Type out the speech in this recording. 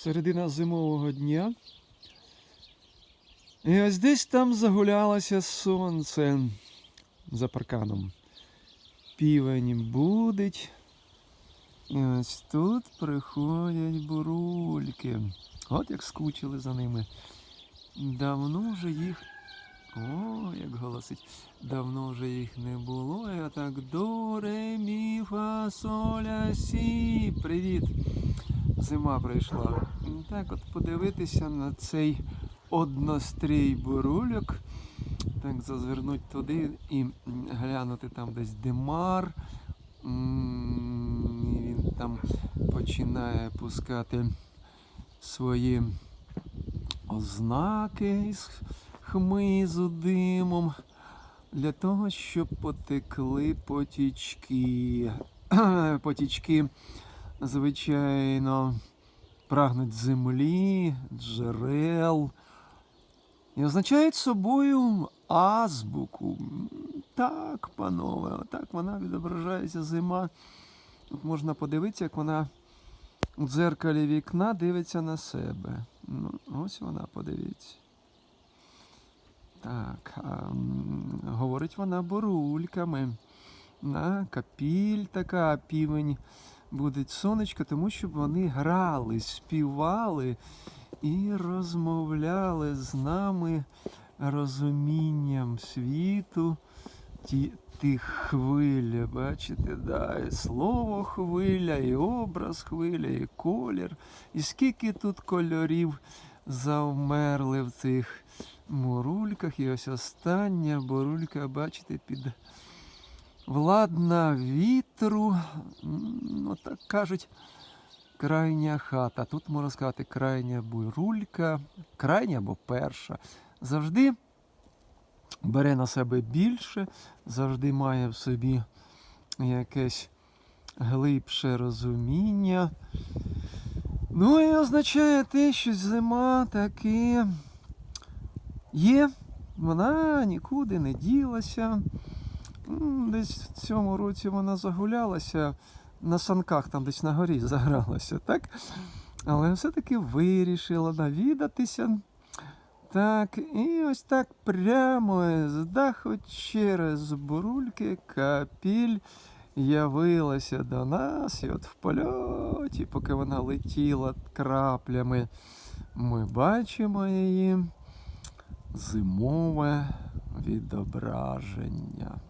середина зимового дня. І ось десь там загулялося сонце за парканом. Півень будить. І ось тут приходять бурульки. От як скучили за ними. Давно вже їх. О, як голосить. Давно вже їх не було. Я так до ре, мі, сі. Привіт. Зима прийшла. Так от подивитися на цей однострій бурульок. Так, зазирнуть туди і глянути там десь димар. І Він там починає пускати свої ознаки із хмизу димом для того, щоб потекли потічки. Потічки, звичайно, прагнуть землі, джерел і означають собою азбуку. Так, панове, так вона відображається зима. Тут можна подивитися, як вона у дзеркалі вікна дивиться на себе. Ну, ось вона, подивіться. Так, а, говорить вона борульками. На, капіль така, півень буде сонечко, тому щоб вони грали, співали і розмовляли з нами розумінням світу, ті, тих хвиль, бачите, да, і слово хвиля, і образ хвиля, і колір. І скільки тут кольорів завмерли в цих мурульках. І ось остання бурулька, бачите, під владна вітру. Ну, так кажуть, крайня хата. Тут можна сказати крайня бурулька, крайня або перша. Завжди бере на себе більше, завжди має в собі якесь глибше розуміння. Ну і означає те, що зима таки є, вона нікуди не ділася. Десь в цьому році вона загулялася на санках, там десь на горі загралася, так? Але все-таки вирішила навідатися. Так, і ось так прямо з даху через бурульки капіль явилася до нас. І от в польоті, поки вона летіла краплями, ми бачимо її зимове відображення.